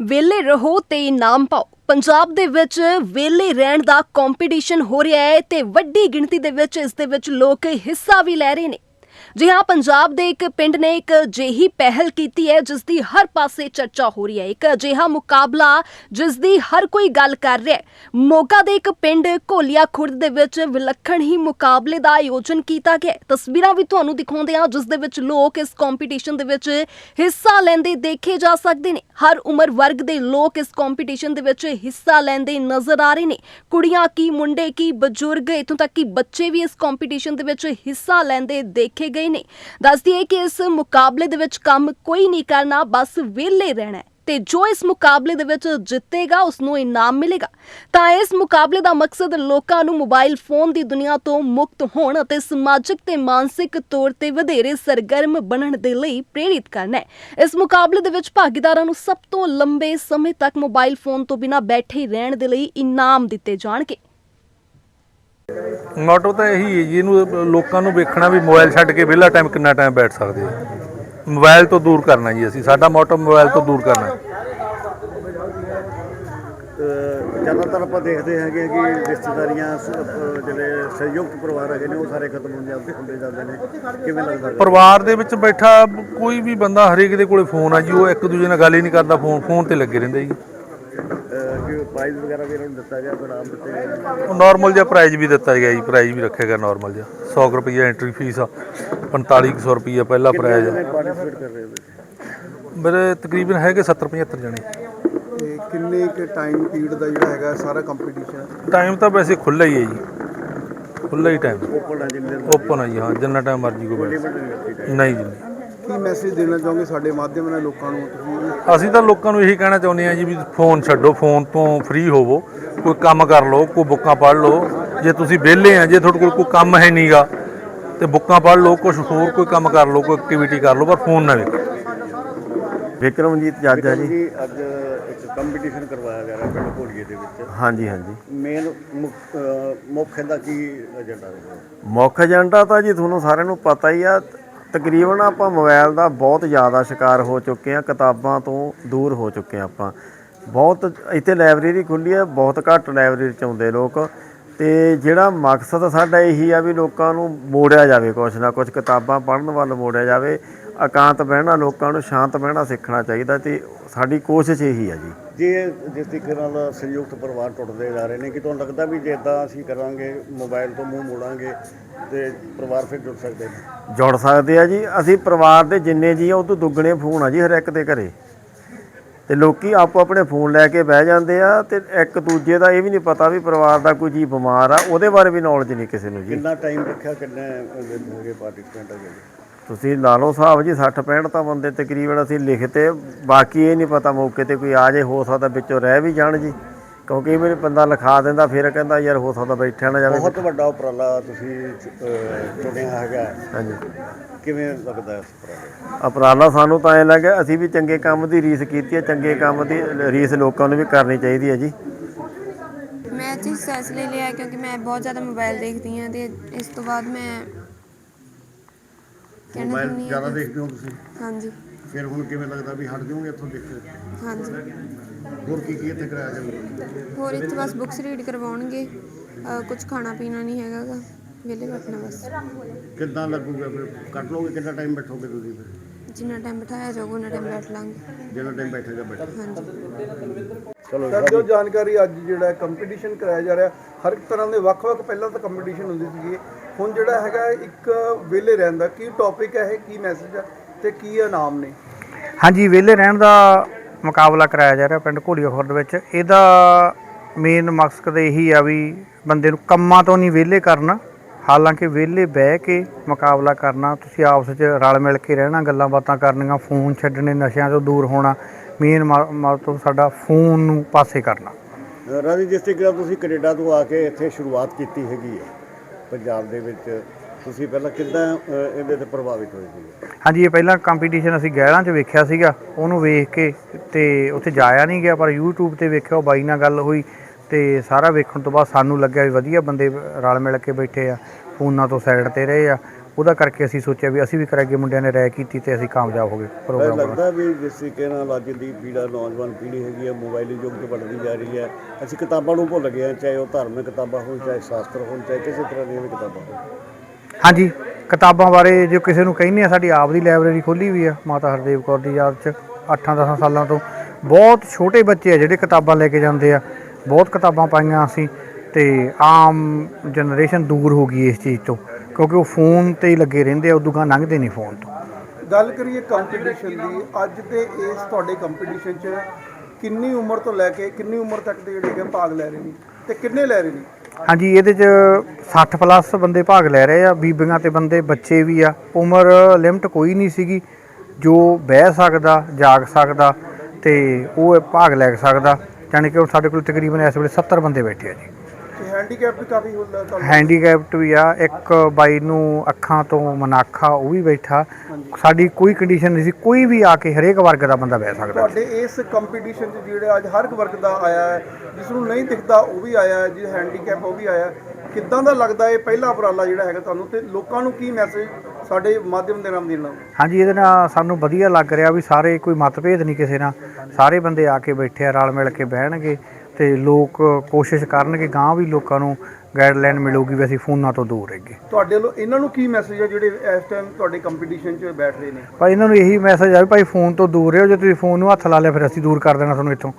ਵੇਲੇ ਰਹੋ ਤੇ ਇਨਾਮ ਪਾਓ। ਪੰਜਾਬ ਦੇ ਵਿੱਚ ਵੇਲੇ ਰਹਿਣ ਦਾ ਕੰਪੀਟੀਸ਼ਨ ਹੋ ਰਿਹਾ ਹੈ ਤੇ ਵੱਡੀ ਗਿਣਤੀ ਦੇ ਵਿੱਚ ਇਸ ਦੇ ਵਿੱਚ ਲੋਕ ਹਿੱਸਾ ਵੀ ਲੈ ਰਹੇ ਨੇ। ਜੀ ਹਾਂ, ਪੰਜਾਬ ਦੇ ਇੱਕ ਪਿੰਡ ਨੇ ਇੱਕ ਅਜਿਹੀ ਪਹਿਲ ਕੀਤੀ ਹੈ ਜਿਸ ਦੀ ਹਰ ਪਾਸੇ ਚਰਚਾ ਹੋ ਰਹੀ ਹੈ। ਇੱਕ ਅਜਿਹਾ ਮੁਕਾਬਲਾ ਜਿਸ ਦੀ ਹਰ ਕੋਈ ਗੱਲ ਕਰ ਰਿਹਾ ਹੈ। ਮੋਗਾ ਦੇ ਇੱਕ ਪਿੰਡ ਕੋਲੀਆ ਖੁਰਦ ਦੇ ਵਿੱਚ ਵਿਲੱਖਣ ਹੀ ਮੁਕਾਬਲੇ ਦਾ ਆਯੋਜਨ ਕੀਤਾ ਗਿਆ ਤਸਵੀਰਾਂ ਵੀ ਤੁਹਾਨੂੰ ਦਿਖਾਉਂਦੇ ਹਾਂ, ਜਿਸ ਦੇ ਵਿੱਚ ਲੋਕ ਇਸ ਕੰਪੀਟੀਸ਼ਨ ਦੇ ਵਿੱਚ ਹਿੱਸਾ ਲੈਂਦੇ ਦੇਖੇ ਜਾ ਸਕਦੇ ਨੇ। ਹਰ ਉਮਰ ਵਰਗ ਦੇ ਲੋਕ ਇਸ ਕੰਪੀਟੀਸ਼ਨ ਦੇ ਵਿੱਚ ਹਿੱਸਾ ਲੈਂਦੇ ਨਜ਼ਰ ਆ ਰਹੇ ਨੇ। ਕੁੜੀਆਂ ਕੀ, ਮੁੰਡੇ ਕੀ, ਬਜ਼ੁਰਗ, ਇਥੋਂ ਤੱਕ ਕਿ ਬੱਚੇ ਵੀ ਇਸ ਕੰਪੀਟੀਸ਼ਨ ਦੇ ਵਿੱਚ ਹਿੱਸਾ ਲੈਂਦੇ ਦੇਖੇ ਗਏ ਨੇ। ਦੱਸ ਦਈਏ ਕਿ ਇਸ ਮੁਕਾਬਲੇ ਦੇ ਵਿੱਚ ਕੰਮ ਕੋਈ ਨਹੀਂ ਕਰਨਾ, ਬਸ ਵਿਹਲੇ ਰਹਿਣਾ ਤੇ ਜੋ ਇਸ ਮੁਕਾਬਲੇ ਦੇ ਵਿੱਚ ਜਿੱਤੇਗਾ ਉਸ ਨੂੰ ਇਨਾਮ ਮਿਲੇਗਾ। ਤਾਂ ਇਸ ਮੁਕਾਬਲੇ ਦਾ ਮਕਸਦ ਲੋਕਾਂ ਨੂੰ ਮੋਬਾਈਲ ਫੋਨ ਦੀ ਦੁਨੀਆ ਤੋਂ ਮੁਕਤ ਹੋਣ ਅਤੇ ਸਮਾਜਿਕ ਤੇ ਮਾਨਸਿਕ ਤੌਰ ਤੇ ਵਧੇਰੇ ਸਰਗਰਮ ਬਣਨ ਦੇ ਲਈ ਪ੍ਰੇਰਿਤ ਕਰਨਾ ਹੈ। ਇਸ ਮੁਕਾਬਲੇ ਦੇ ਵਿੱਚ ਭਾਗੀਦਾਰਾਂ ਨੂੰ ਸਭ ਤੋਂ ਲੰਬੇ ਸਮੇਂ ਤੱਕ ਮੋਬਾਈਲ ਫੋਨ ਤੋਂ ਬਿਨਾਂ ਬੈਠੇ ਰਹਿਣ ਦੇ ਲਈ ਇਨਾਮ ਦਿੱਤੇ ਜਾਣਗੇ। ਮੋਟੋ ਤਾਂ ਇਹੀ ਹੈ ਜੀ ਇਹਨੂੰ ਲੋਕਾਂ ਨੂੰ ਵੇਖਣਾ ਵੀ ਮੋਬਾਈਲ ਛੱਡ ਕੇ ਵਿਹਲਾ ਟਾਈਮ ਕਿੰਨਾ ਟਾਈਮ ਬੈਠ ਸਕਦੇ ਆ। ਮੋਬਾਈਲ ਤੋਂ ਦੂਰ ਕਰਨਾ ਜੀ ਅਸੀਂ ਸਾਡਾ ਮੋਟੋ ਮੋਬਾਈਲ ਤੋਂ ਦੂਰ ਕਰਨਾ। ਜ਼ਿਆਦਾਤਰ ਆਪਾਂ ਦੇਖਦੇ ਹੈਗੇ ਕਿ ਰਿਸ਼ਤੇਦਾਰੀਆਂ ਜਿਹੜੇ ਸੰਯੁਕਤ ਪਰਿਵਾਰ ਹੈਗੇ ਨੇ ਉਹ ਸਾਰੇ ਖਤਮ ਹੁੰਦੇ ਜਾਂਦੇ ਹੁੰਦੇ ਜਾਂਦੇ ਨੇ। ਕਿਵੇਂ ਲੱਗਦਾ ਪਰਿਵਾਰ ਦੇ ਵਿੱਚ ਬੈਠਾ ਕੋਈ ਵੀ ਬੰਦਾ ਹਰੇਕ ਦੇ ਕੋਲੇ ਫੋਨ ਆ ਜੀ ਉਹ ਇੱਕ ਦੂਜੇ ਨਾਲ ਗੱਲ ਹੀ ਨਹੀਂ ਕਰਦਾ ਫੋਨ ਫੋਨ ਤੇ ਲੱਗੇ ਰਹਿੰਦੇ ਜੀ। ਪ੍ਰਾਈਜ਼ ਵਗੈਰਾ ਵੀ ਇਹਨਾਂ ਨੂੰ ਦਿੱਤਾ ਗਿਆ ਬੜਾ ਦਿੱਤੇ ਗਏ? ਉਹ ਨਾਰਮਲ ਜਿਹਾ ਪ੍ਰਾਈਜ਼ ਵੀ ਦਿੱਤਾ ਗਿਆ ਜੀ ਪ੍ਰਾਈਜ਼ ਵੀ ਰੱਖਿਆ ਗਿਆ ਨਾਰਮਲ ਜਿਹਾ। 100 ਰੁਪਏ ਐਂਟਰੀ ਫੀਸ ਆ 4500 ਰੁਪਏ ਪਹਿਲਾ ਪ੍ਰਾਈਜ਼ ਆ। ਪਾਰਟਿਸਿਪੇਟ ਕਰ ਰਹੇ ਹੋ ਮੇਰੇ ਤਕਰੀਬਨ ਹੈਗੇ 70 75 ਜਣੇ। ਤੇ ਕਿੰਨੇ ਕੁ ਟਾਈਮ ਪੀਰੀਅਡ ਦਾ ਜਿਹੜਾ ਹੈਗਾ ਸਾਰਾ ਕੰਪੀਟੀਸ਼ਨ ਟਾਈਮ ਤਾਂ ਵੈਸੇ ਖੁੱਲ੍ਹਾ ਹੀ ਹੈ ਜੀ। ਖੁੱਲ੍ਹਾ ਹੀ ਟਾਈਮ ਓਪਨ ਹੈ ਜਿੰਨੇ ਓਪਨ ਹੈ ਜੀ ਹਾਂ ਜਿੰਨਾ ਟਾਈਮ ਮਰਜ਼ੀ ਕੋਈ ਬੈਠ। ਸਕਦਾ। ਨਹੀਂ ਜੀ ਨਹੀਂ। ਕੀ ਮੈਸੇਜ ਦੇਣਾ ਚਾਹੋਗੇ ਸਾਡੇ ਮਾਧਿਅਮ ਨਾਲ ਲੋਕਾਂ ਨੂੰ ਤੁਸੀਂ? ਅਸੀਂ ਤਾਂ ਲੋਕਾਂ ਨੂੰ ਇਹੀ ਕਹਿਣਾ ਚਾਹੁੰਦੇ ਹਾਂ ਜੀ ਵੀ ਫੋਨ ਛੱਡੋ ਫੋਨ ਤੋਂ ਫ੍ਰੀ ਹੋਵੋ ਕੋਈ ਕੰਮ ਕਰ ਲਓ ਕੋਈ ਬੁੱਕਾਂ ਪੜ੍ਹ ਲਓ। ਜੇ ਤੁਸੀਂ ਵਿਹਲੇ ਆ ਜੇ ਤੁਹਾਡੇ ਕੋਲ ਕੋਈ ਕੰਮ ਹੈ ਨਹੀਂਗਾ ਤੇ ਬੁੱਕਾਂ ਪੜ੍ਹ ਲਓ ਕੁਝ ਹੋਰ ਕੋਈ ਕੰਮ ਕਰ ਲਓ ਕੋਈ ਐਕਟੀਵਿਟੀ ਕਰ ਲਓ ਪਰ ਫੋਨ ਨਾ ਵੇਖੋ। ਵਿਕਰਮਜੀਤ ਜਾਜਾ ਜੀ। ਜੀ ਅੱਜ ਇੱਕ ਕੰਪੀਟੀਸ਼ਨ ਕਰਵਾਇਆ ਜਾ ਰਿਹਾ ਪਿੰਡ ਘੋੜੀਏ ਦੇ ਵਿੱਚ। ਹਾਂਜੀ ਹਾਂਜੀ। ਮੇਨ ਮੁੱਖ ਇਹਦਾ ਕੀ ਏਜੰਡਾ ਹੈ? ਮੁੱਖ ਏਜੰਡਾ ਤਾਂ ਜੀ ਤੁਹਾਨੂੰ ਸਾਰਿਆਂ ਨੂੰ ਪਤਾ ਹੀ ਆ ਤਕਰੀਬਨ ਆਪਾਂ ਮੋਬਾਈਲ ਦਾ ਬਹੁਤ ਜ਼ਿਆਦਾ ਸ਼ਿਕਾਰ ਹੋ ਚੁੱਕੇ ਆ ਕਿਤਾਬਾਂ ਤੋਂ ਦੂਰ ਹੋ ਚੁੱਕੇ ਆ ਆਪਾਂ। ਬਹੁਤ ਇੱਥੇ ਲਾਇਬ੍ਰੇਰੀ ਖੁੱਲੀ ਹੈ, ਬਹੁਤ ਘੱਟ ਲਾਇਬ੍ਰੇਰੀ ਚ ਆਉਂਦੇ ਲੋਕ। ਤੇ ਜਿਹੜਾ ਮਕਸਦ ਸਾਡਾ ਇਹੀ ਆ ਵੀ ਲੋਕਾਂ ਨੂੰ ਮੋੜਿਆ ਜਾਵੇ ਕੁਛ ਨਾ ਕੁਛ, ਕਿਤਾਬਾਂ ਪੜ੍ਹਨ ਵੱਲ ਮੋੜਿਆ ਜਾਵੇ। ਇਕਾਂਤ ਬਹਿਣਾ, ਲੋਕਾਂ ਨੂੰ ਸ਼ਾਂਤ ਬਹਿਣਾ ਸਿੱਖਣਾ ਚਾਹੀਦਾ ਤੇ ਸਾਡੀ ਕੋਸ਼ਿਸ਼ ਇਹੀ ਆ ਜੀ। ਜੇ ਜਿਸ ਤਰੀਕੇ ਨਾਲ ਸੰਯੁਕਤ ਪਰਿਵਾਰ ਟੁੱਟਦੇ ਜਾ ਰਹੇ ਨੇ ਕਿ ਤੁਹਾਨੂੰ ਲੱਗਦਾ ਵੀ ਜੇ ਇਦਾਂ ਅਸੀਂ ਕਰਾਂਗੇ ਮੋਬਾਈਲ ਤੋਂ ਮੂੰਹ ਮੋੜਾਂਗੇ ਤੇ ਪਰਿਵਾਰ ਫਿਰ ਜੁੜ ਸਕਦੇ ਨੇ? ਜੁੜ ਸਕਦੇ ਆ ਜੀ। ਅਸੀਂ ਪਰਿਵਾਰ ਦੇ ਜਿੰਨੇ ਜੀ ਆ ਉਹ ਤੋਂ ਦੁੱਗਣੇ ਫੋਨ ਆ ਜੀ ਹਰ ਇੱਕ ਦੇ ਘਰੇ। ਤੇ ਲੋਕੀ ਆਪੋ ਆਪਣੇ ਫੋਨ ਲੈ ਕੇ ਬਹਿ ਜਾਂਦੇ ਆ ਤੇ ਇੱਕ ਦੂਜੇ ਦਾ ਇਹ ਵੀ ਨਹੀਂ ਪਤਾ ਵੀ ਪਰਿਵਾਰ ਦਾ ਕੋਈ ਜੀ ਬਿਮਾਰ ਆ ਉਹਦੇ ਬਾਰੇ ਵੀ ਨੌਲੇਜ ਨਹੀਂ ਕਿਸੇ ਨੂੰ ਜੀ। ਕਿੰਨਾ ਟਾਈਮ ਰੱਖਿਆ ਕਿੰਨੇ ਹੈਗੇ ਪਾਰਟਿਸਪੈਂਟ ਹੈਗੇ ਜੀ? ਤੁਸੀਂ ਲਾ ਲਓ ਹਿਸਾਬ ਜੀ 60 65 ਤਾਂ ਬੰਦੇ ਤਕਰੀਬਨ ਅਸੀਂ ਲਿਖਤੇ ਬਾਕੀ ਇਹ ਨਹੀਂ ਪਤਾ ਮੌਕੇ ਤੇ ਕੋਈ ਆ ਜੇ ਹੋ ਸਕਦਾ ਵਿੱਚੋਂ ਰਹਿ ਵੀ ਜਾਣ ਜੀ। ਕਿਉਂਕਿ ਇਹ ਮੇਰੇ ਬੰਦਾ ਲਿਖਾ ਦਿੰਦਾ ਫਿਰ ਕਹਿੰਦਾ ਯਾਰ ਹੋ ਸਕਦਾ ਬੈਠਿਆ ਨਾ ਜਾਵੇ। ਬਹੁਤ ਵੱਡਾ ਉਪਰਾਲਾ ਤੁਸੀਂ ਚੁਣਿਆ ਹੈਗਾ। ਹਾਂਜੀ। ਕਿਵੇਂ ਲੱਗਦਾ ਇਸ ਉਪਰਾਲੇ? ਉਪਰਾਲਾ ਸਾਨੂੰ ਤਾਂ ਐ ਲੱਗਾ ਅਸੀਂ ਵੀ ਚੰਗੇ ਕੰਮ ਦੀ ਰੀਸ ਕੀਤੀ ਹੈ ਚੰਗੇ ਕੰਮ ਦੀ ਰੀਸ ਲੋਕਾਂ ਨੂੰ ਵੀ ਕਰਨੀ ਚਾਹੀਦੀ ਹੈ ਜੀ। ਮੈਂ ਹਿੱਸਾ ਇਸ ਲਈ ਲਿਆ ਕਿਉਂਕਿ ਮੈਂ ਬਹੁਤ ਜ਼ਿਆਦਾ ਮੋਬਾਈਲ ਦੇਖਦੀ ਹਾਂ ਤੇ ਇਸ ਤੋਂ ਬਾਅਦ ਮੈਂ ਮੋਬਾਈਲ ਜ਼ਿਆਦਾ ਦੇਖਦੇ ਹੋ ਤੁਸੀਂ। ਹਾਂਜੀ। ਫਿਰ ਹੁਣ ਕਿਵੇਂ ਲੱਗਦਾ ਵੀ ਹਟ ਜਾਓਗੇ ਇੱਥੋਂ ਦੇਖ ਕੇ? ਹਾਂਜੀ। ਹੋਰ ਕੀ ਕੀ ਇੱਥੇ ਕਰਾਇਆ ਜਾਊਗਾ ਹੋਰ ਇੱਥੇ ਬਸ ਬੁੱਕਸ ਰੀਡ ਕਰਵਾਉਣਗੇ। ਕੁਝ ਖਾਣਾ ਪੀਣਾ ਨਹੀਂ ਹੈਗਾ ਗਾ ਵਿਹਲੇ ਬੈਠਣਾ ਬਸ। ਕਿੱਦਾਂ ਲੱਗੂਗਾ ਫਿਰ? ਕੱਟ ਲਓਗੇ? ਕਿੰਨਾ ਟਾਈਮ ਬੈਠੋਗੇ ਤੁਸੀਂ ਫਿਰ? ਜਿੰਨਾ ਟਾਈਮ ਬਿਠਾਇਆ ਜਾਊਗਾ ਉਹਨਾਂ ਟਾਈਮ ਬੈਠ ਲਾਂਗੇ। ਜਿੰਨਾ ਟਾਈਮ ਬੈਠੇਗਾ ਬੈਠੋ। ਹਾਂਜੀ। ਚਲੋ ਸਰ ਜੋ ਜਾਣਕਾਰੀ ਅੱਜ ਜਿਹੜਾ ਕੰਪੀਟੀਸ਼ਨ ਕਰਾਇਆ ਜਾ ਰਿਹਾ ਹਰ ਇੱਕ ਤਰ੍ਹਾਂ ਦੇ ਵੱਖ-ਵੱਖ ਪਹਿਲਾਂ ਤਾਂ ਕੰਪੀਟੀਸ਼ਨ ਹੁੰਦੀ ਸੀਗੀ। ਹੁਣ ਜਿਹੜਾ ਹੈਗਾ ਇੱਕ ਵਿਹਲੇ ਰਹਿਣ ਦਾ ਕੀ ਟੌਪਿਕ ਹੈ ਇਹ ਕੀ ਮੈਸੇਜ ਹੈ ਤੇ ਕੀ ਇਨਾਮ ਨੇ? ਹਾਂਜੀ ਵਿਹਲੇ ਰਹਿਣ ਦਾ ਮੁਕਾਬਲਾ ਕਰਾਇਆ ਜਾ ਰਿਹਾ ਪਿੰਡ ਘੋੜੀਆ ਖੁਰਦ ਵਿੱਚ। ਇਹਦਾ ਮੇਨ ਮਕਸਦ ਇਹੀ ਆ ਵੀ ਬੰਦੇ ਨੂੰ ਕੰਮਾਂ ਤੋਂ ਨਹੀਂ ਵਿਹਲੇ ਕਰਨਾ। ਹਾਲਾਂਕਿ ਵਿਹਲੇ ਬਹਿ ਕੇ ਮੁਕਾਬਲਾ ਕਰਨਾ ਤੁਸੀਂ ਆਪਸ ਵਿੱਚ ਰਲ ਮਿਲ ਕੇ ਰਹਿਣਾ ਗੱਲਾਂ ਬਾਤਾਂ ਕਰਨੀਆਂ ਫੋਨ ਛੱਡਣੇ ਨਸ਼ਿਆਂ ਤੋਂ ਦੂਰ ਹੋਣਾ ਮੇਨ ਮਤਲਬ ਸਾਡਾ ਫੋਨ ਨੂੰ ਪਾਸੇ ਕਰਨਾ। ਰਾਜੀ ਜਿਸ ਤਰੀਕੇ ਤੁਸੀਂ ਕੈਨੇਡਾ ਤੋਂ ਆ ਕੇ ਇੱਥੇ ਸ਼ੁਰੂਆਤ ਕੀਤੀ ਹੈਗੀ ਹੈ ਪੰਜਾਬ ਦੇ ਵਿੱਚ ਤੁਸੀਂ ਪਹਿਲਾਂ ਕਿੱਦਾਂ ਇਹਦੇ ਤੇ ਪ੍ਰਭਾਵਿਤ ਹੋਏ ਸੀ ਹਾਂਜੀ ਇਹ ਪਹਿਲਾਂ ਕੰਪੀਟੀਸ਼ਨ ਅਸੀਂ ਗਹਿਰਾਂ 'ਚ ਵੇਖਿਆ ਸੀਗਾ ਉਹਨੂੰ ਵੇਖ ਕੇ ਤੇ ਉੱਥੇ ਜਾਇਆ ਨਹੀਂ ਗਿਆ ਪਰ YouTube ਤੇ ਵੇਖਿਆ ਉਹ ਬਾਈ ਨਾਲ ਗੱਲ ਹੋਈ ਤੇ ਸਾਰਾ ਵੇਖਣ ਤੋਂ ਬਾਅਦ ਸਾਨੂੰ ਲੱਗਿਆ ਵੀ ਵਧੀਆ ਬੰਦੇ ਰਲ ਮਿਲ ਕੇ ਬੈਠੇ ਆ ਫੋਨਾਂ ਤੋਂ ਸਾਈਡ ਤੇ ਰਹੇ ਆ। ਉਹਦਾ ਕਰਕੇ ਅਸੀਂ ਸੋਚਿਆ ਵੀ ਅਸੀਂ ਵੀ ਕਰਾਂਗੇ ਮੁੰਡਿਆਂ ਨੇ ਰਾਇ ਕੀਤੀ ਤੇ ਅਸੀਂ ਕਾਮਯਾਬ ਹੋ ਗਏ ਪ੍ਰੋਗਰਾਮ ਬਣਾ ਲੱਗਦਾ ਵੀ ਜਿਸ ਤਰੀਕੇ ਨਾਲ ਅੱਜ ਦੀ ਪੀੜਾ ਨੌਜਵਾਨ ਪੀੜ੍ਹੀ ਹੈਗੀ ਹੈ ਮੋਬਾਈਲੀ ਯੁੱਗ 'ਚ ਵੱਧਦੀ ਜਾ ਰਹੀ ਹੈ। ਅਸੀਂ ਕਿਤਾਬਾਂ ਨੂੰ ਭੁੱਲ ਗਏ ਹਾਂ ਚਾਹੇ ਉਹ ਧਾਰਮਿਕ ਕਿਤਾਬਾਂ ਹੋਣ ਚਾਹੇ ਸ਼ਾਸਤਰ ਹੋਣ ਚਾਹੇ ਕਿਸੇ ਤਰ੍ਹਾਂ ਦੀਆਂ ਵੀ ਕਿਤਾਬਾਂ ਹੋਣ। ਹਾਂਜੀ ਕਿਤਾਬਾਂ ਬਾਰੇ ਜੇ ਕਿਸੇ ਨੂੰ ਕਹਿੰਦੇ ਆ ਸਾਡੀ ਆਪ ਦੀ ਲਾਇਬ੍ਰੇਰੀ ਖੋਲੀ ਵੀ ਆ ਮਾਤਾ ਹਰਦੇਵ ਕੌਰ ਦੀ ਯਾਦ 'ਚ 8-10 ਸਾਲਾਂ ਤੋਂ। ਬਹੁਤ ਛੋਟੇ ਬੱਚੇ ਆ ਜਿਹੜੇ ਕਿਤਾਬਾਂ ਲੈ ਕੇ ਜਾਂਦੇ ਆ। ਬਹੁਤ ਕਿਤਾਬਾਂ ਪਾਈਆਂ ਅਸੀਂ ਤੇ ਆਮ ਜਨਰੇਸ਼ਨ ਦੂਰ ਹੋ ਗਈ ਇਸ ਚੀਜ਼ ਤੋਂ ਕਿਉਂਕਿ ਉਹ ਫੋਨ ਤੇ ਹੀ ਲੱਗੇ ਰਹਿੰਦੇ ਆ ਉਦੋਂ ਗਾਂ ਲੰਘਦੇ ਨਹੀਂ ਫੋਨ ਤੋਂ। ਗੱਲ ਕਰੀਏ ਕੰਪੀਟੀਸ਼ਨ ਦੀ ਅੱਜ ਦੇ ਇਸ ਤੁਹਾਡੇ ਕੰਪੀਟੀਸ਼ਨ 'ਚ ਕਿੰਨੀ ਉਮਰ ਤੋਂ ਲੈ ਕੇ ਕਿੰਨੀ ਉਮਰ ਤੱਕ ਦੇ ਜਿਹੜੇ ਹੈਗੇ ਭਾਗ ਲੈ ਰਹੇ ਨੇ ਤੇ ਕਿੰਨੇ ਲੈ ਰਹੇ ਨੇ? ਹਾਂਜੀ ਇਹਦੇ 'ਚ 60 ਪਲੱਸ ਬੰਦੇ ਭਾਗ ਲੈ ਰਹੇ ਆ ਬੀਬੀਆਂ ਤੇ ਬੰਦੇ ਬੱਚੇ ਵੀ ਆ। ਉਮਰ ਲਿਮਟ ਕੋਈ ਨਹੀਂ ਸੀਗੀ ਜੋ ਬਹਿ ਸਕਦਾ ਜਾਗ ਸਕਦਾ ਤੇ ਉਹ ਭਾਗ ਲੈ ਸਕਦਾ। ਯਾਨੀ ਕਿ ਉਹ ਸਾਡੇ ਕੋਲ ਤਕਰੀਬਨ ਇਸ ਵੇਲੇ 70 ਬੰਦੇ ਬੈਠੇ ਆ ਜੀ। ਤੇ ਹੈਂਡੀਕੈਪ ਵੀ ਕਾਫੀ ਹੁੰਦਾ ਤੁਹਾਨੂੰ? ਹੈਂਡੀਕੈਪਟ ਵੀ ਆ ਇੱਕ ਬਾਈ ਨੂੰ ਅੱਖਾਂ ਤੋਂ ਮਨਾਖਾ ਉਹ ਵੀ ਬੈਠਾ। ਸਾਡੀ ਕੋਈ ਕੰਡੀਸ਼ਨ ਨਹੀਂ ਸੀ ਕੋਈ ਵੀ ਆ ਕੇ ਹਰੇਕ ਵਰਗ ਦਾ ਬੰਦਾ ਬਹਿ ਸਕਦਾ ਤੁਹਾਡੇ ਇਸ ਕੰਪੀਟੀਸ਼ਨ 'ਚ ਜਿਹੜੇ ਅੱਜ ਹਰ ਇੱਕ ਵਰਗ ਦਾ ਆਇਆ ਹੈ ਜਿਸ ਨੂੰ ਨਹੀਂ ਦਿਖਦਾ ਉਹ ਵੀ ਆਇਆ ਹੈ ਜਿਹਦਾ ਹੈਂਡੀਕੈਪ ਉਹ ਵੀ ਆਇਆ ਹੈ। ਕਿੱਦਾਂ ਦਾ ਲੱਗਦਾ ਇਹ ਪਹਿਲਾ ਉਪਰਾਲਾ ਜਿਹੜਾ ਹੈਗਾ ਤੁਹਾਨੂੰ ਤੇ ਲੋਕਾਂ ਨੂੰ ਕੀ ਮੈਸੇਜ ਸਾਡੇ ਮਾਧਿਅਮ ਦੇ ਨਾਮ ਦੇਣਾ ਹਾਂਜੀ ਇਹਦੇ ਨਾਲ ਸਾਨੂੰ ਵਧੀਆ ਲੱਗ ਰਿਹਾ ਵੀ ਸਾਰੇ ਕੋਈ ਮਤਭੇਦ ਨਹੀਂ ਕਿਸੇ ਨਾਲ। ਸਾਰੇ ਬੰਦੇ ਆ ਕੇ ਬੈਠੇ ਆ ਰਲ ਮਿਲ ਕੇ ਬਹਿਣਗੇ ਤੇ ਲੋਕ ਕੋਸ਼ਿਸ਼ ਕਰਨਗੇ ਗਾਂ ਵੀ ਲੋਕਾਂ ਨੂੰ ਗਾਈਡਲਾਈਨ ਮਿਲੂਗੀ ਵੀ ਅਸੀਂ ਫੋਨਾਂ ਤੋਂ ਦੂਰ ਰਹੀਏ। ਤੁਹਾਡੇ ਵੱਲੋਂ ਇਹਨਾਂ ਨੂੰ ਕੀ ਮੈਸੇਜ ਹੈ ਜਿਹੜੇ ਇਸ ਟਾਈਮ ਤੁਹਾਡੇ ਕੰਪੀਟੀਸ਼ਨ 'ਚ ਬੈਠ ਰਹੇ ਨੇ? ਭਾਈ ਇਹਨਾਂ ਨੂੰ ਇਹੀ ਮੈਸੇਜ ਆ ਵੀ ਭਾਈ ਫੋਨ ਤੋਂ ਦੂਰ ਰਹੋ ਜੇ ਤੁਸੀਂ ਫੋਨ ਨੂੰ ਹੱਥ ਲਾ ਲਿਆ ਫਿਰ ਅਸੀਂ ਦੂਰ ਕਰ ਦੇਣਾ ਤੁਹਾਨੂੰ ਇੱਥੋਂ।